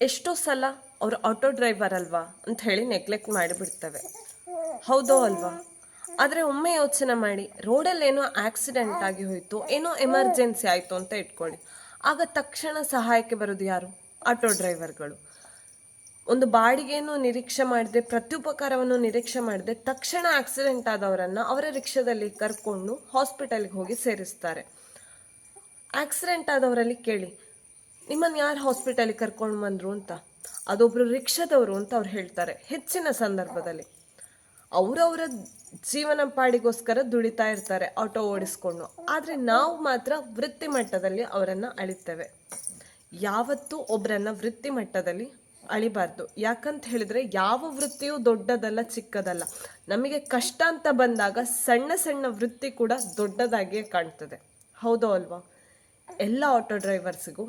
ಎಷ್ಟೋ ಸಲ ಅವರು ಆಟೋ ಡ್ರೈವರ್ ಅಲ್ವಾ ಅಂತ ಹೇಳಿ ನೆಗ್ಲೆಕ್ಟ್ ಮಾಡಿಬಿಡ್ತವೆ. ಹೌದೋ ಅಲ್ವಾ? ಆದರೆ ಒಮ್ಮೆ ಯೋಚನೆ ಮಾಡಿ, ರೋಡಲ್ಲಿ ಏನೋ ಆಕ್ಸಿಡೆಂಟ್ ಆಗಿ ಹೋಯಿತು, ಏನೋ ಎಮರ್ಜೆನ್ಸಿ ಆಯಿತು ಅಂತ ಇಟ್ಕೊಳ್ಳಿ. ಆಗ ತಕ್ಷಣ ಸಹಾಯಕ್ಕೆ ಬರೋದು ಯಾರು? ಆಟೋ ಡ್ರೈವರ್ಗಳು. ಒಂದು ಬಾಡಿಗೆಯನ್ನು ನಿರೀಕ್ಷೆ ಮಾಡದೆ, ಪ್ರತ್ಯುಪಕಾರವನ್ನು ನಿರೀಕ್ಷೆ ಮಾಡದೆ ತಕ್ಷಣ ಆಕ್ಸಿಡೆಂಟ್ ಆದವರನ್ನು ಅವರ ರಿಕ್ಷಾದಲ್ಲಿ ಕರ್ಕೊಂಡು ಹಾಸ್ಪಿಟಲ್ಗೆ ಹೋಗಿ ಸೇರಿಸ್ತಾರೆ. ಆಕ್ಸಿಡೆಂಟ್ ಆದವರಲ್ಲಿ ಕೇಳಿ ನಿಮ್ಮನ್ನು ಯಾರು ಹಾಸ್ಪಿಟಲಿಗೆ ಕರ್ಕೊಂಡು ಬಂದರು ಅಂತ? ಅದೊಬ್ಬರು ರಿಕ್ಷಾದವರು ಅಂತ ಅವ್ರು ಹೇಳ್ತಾರೆ, ಹೆಚ್ಚಿನ ಸಂದರ್ಭದಲ್ಲಿ. ಅವರವರ ಜೀವನ ಪಾಡಿಗೋಸ್ಕರ ದುಡಿತಾ ಇರ್ತಾರೆ ಆಟೋ ಓಡಿಸ್ಕೊಂಡು. ಆದರೆ ನಾವು ಮಾತ್ರ ವೃತ್ತಿ ಮಟ್ಟದಲ್ಲಿ ಅವರನ್ನು ಅಳಿತೇವೆ. ಯಾವತ್ತೂ ಒಬ್ಬರನ್ನ ವೃತ್ತಿ ಮಟ್ಟದಲ್ಲಿ ಅಳಿಬಾರ್ದು. ಯಾಕಂತ ಹೇಳಿದ್ರೆ ಯಾವ ವೃತ್ತಿಯೂ ದೊಡ್ಡದಲ್ಲ, ಚಿಕ್ಕದಲ್ಲ. ನಮಗೆ ಕಷ್ಟ ಅಂತ ಬಂದಾಗ ಸಣ್ಣ ಸಣ್ಣ ವೃತ್ತಿ ಕೂಡ ದೊಡ್ಡದಾಗಿಯೇ ಕಾಣ್ತದೆ. ಹೌದೋ ಅಲ್ವಾ? ಎಲ್ಲ ಆಟೋ ಡ್ರೈವರ್ಸಿಗೂ